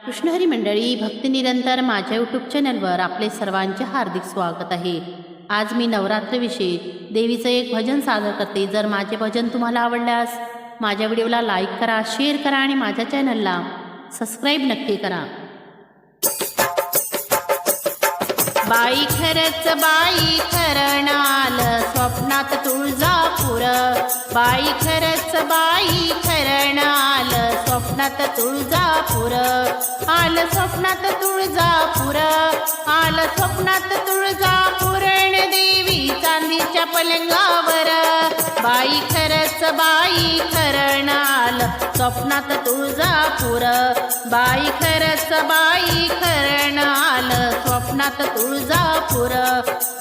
कृष्णहरी मंडळी भक्तिनिरंतर माझ्या यूट्यूब चॅनलवर आपले सर्वांचे हार्दिक स्वागत आहे. आज मी नवरात्रविषयी देवीचं एक भजन सादर करते. जर माझे भजन तुम्हाला आवडल्यास माझ्या व्हिडिओला लाईक करा शेअर करा आणि माझ्या चॅनलला सबस्क्राईब नक्की करा. बाई खरंच बाई खरणाल स्वप्नात तुळजापूर. बाई खरच बाई खरणाल स्वप्नात तुळजापूर. आलं स्वप्नात तुळजापूर. आलं स्वप्नात तुळजापूर देवी चांदीच्या पलंगावर. बाई खरंच बाई खरण आलं स्वप्नात तुळजापूर. बाई खरंच बाई खरण आलं स्वप्नात तुळजापूर.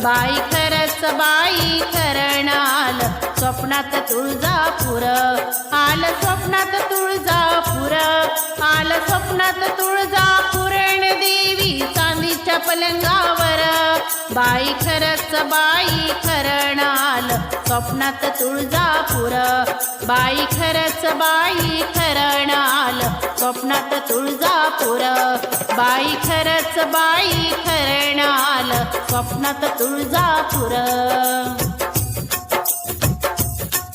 बाई खरस बाई खरण आल स्वप्नात तुळजापूर. आलं स्वप्नात तुळजापूर. आलं स्वप्नात तुळजापूर देवी चांदीच्या पलंगावर. बाई खरस बाई खरण आल स्वप्नात तुळजापूर. बाई खरंच बाई खरण आल स्वप्नात तुळजापूर. बाई खरस बाई स्वप्नात तुळजापूर.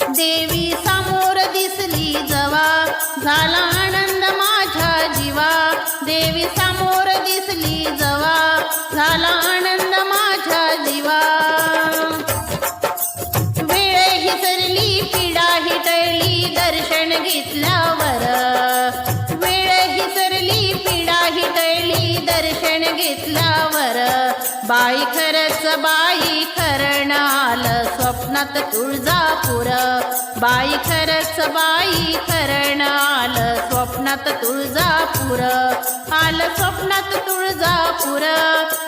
देवी समोर दिसली जवा झाला आनंद माझ्या जीवा. देवी समोर दिसली खरंच बाई खरण आलं स्वप्नात तुळजापूर. बाई खरंच बाई खरण आलं स्वप्नात तुळजापूर. आल स्वप्नात तुळजापूर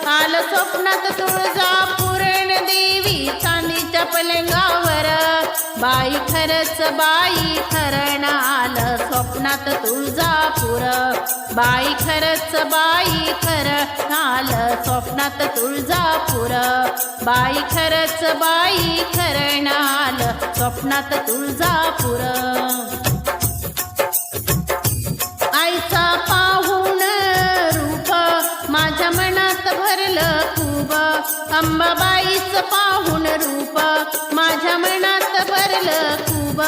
आल स्वप्नात तुळजापूर देवी चांदीच्या पलंगावर बाई खरंच बाई खरण आलं स्वप्नात तुळजापूर बाई खरच बाई खर. काल स्वप्नात तुळजापूर. बाई खरंच बाई खर. नाल स्वप्नात तुळजापूर. आईचा पाहून रूप माझ्या मनात भरलं खूप. अंबाबाईचं पाहून रूप माझ्या मनात भरलं खूप.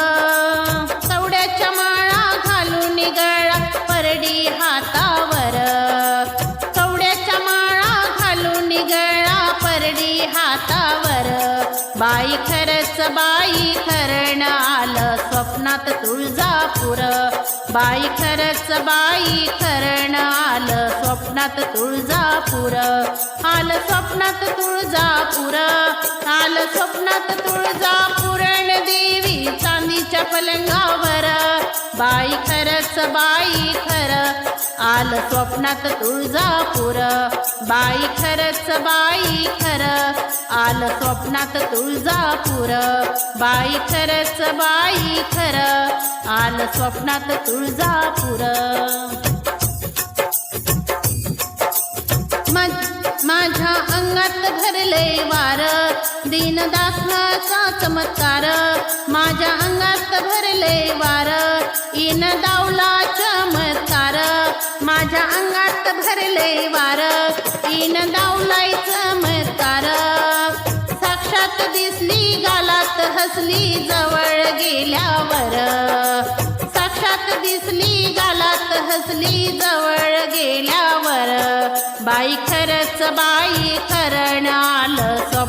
स्वप्नात तुळजापूर. बाई खरंच बाई खरण आलं स्वप्नात तुळजापूर. आलं स्वप्नात तुळजापूर. आलं स्वप्नात तुळजापूर देवी चांदीच्या पलंगावर. बाई खरंच बाई खर. आलं स्वप्नात तुळजापूर. बाई खरंच बाई खरं. आलं स्वप्नात तुळजापूर. बाई खरच बाई खरं. आलं स्वप्नात तुळजापूर. माझ्या अंगात भरले वार. दिन दाखनाचा चमत्कार. माझ्या अंगात भरले वार. इन दावला चमत्कार. माझ्या अंगात भरले वार. इन दावलाई चमत्कार. गालात जवळ गेल्यावर. साक्षात दिसली गालात हसली जवळ गेल्यावर. बाई खरच बाई करणार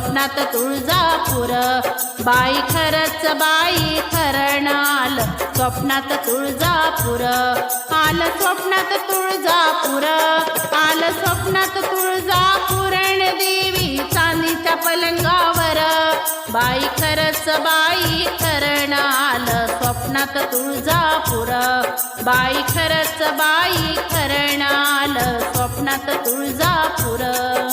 स्वप्नात तुळजापूर. बाई खरंच बाई खरण स्वप्नात तुळजापूर. आल स्वप्नात तुळजापूर. आल स्वप्नात तुळजापूर देवी चांदीच्या पलंगावर. बाई खरंच बाई खरण स्वप्नात तुळजापूर. बाई खरंच बाई खरण स्वप्नात तुळजापूर.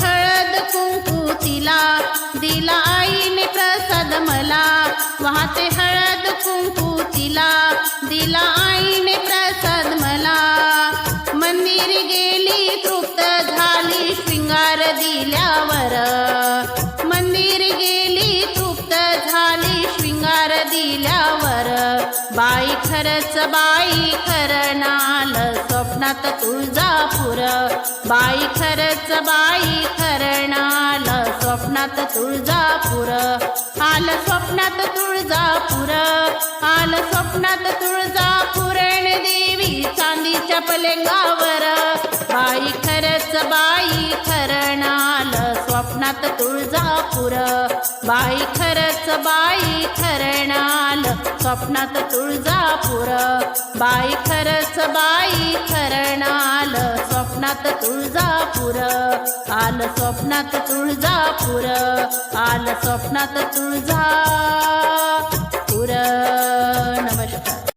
हळद कुंकू तिला दिला आईने प्रसाद मला. वाहते हळद कुंकू तिला दिला आईने प्रसाद मला. मंदिर गेली तृप्त झाली शृंगार दिल्यावर. मंदिर गेली तृप्त झाली शृंगार दिल्यावर. बाई खरंच बाई खरं स्वप्नात तुळजापूर. बाई खरंच बाई स्वप्नात तुळजापूर. आलं स्वप्नात तुळजापूर. आलं स्वप्नात तुळजापूर देवी चांदीच्या पलंगावर. बाई खरंच बाई खरण आलं स्वप्नात तुळजापूर. बाई खरंच बाई खरण आलं स्वप्नात तुळजापूर. बाई खरंच बाई खरण आलं स्वप्नात तुळजापूर. आलं स्वप्नात तुळजापूर. आलं स्वप्नात तुळजापूर. नमस्कार.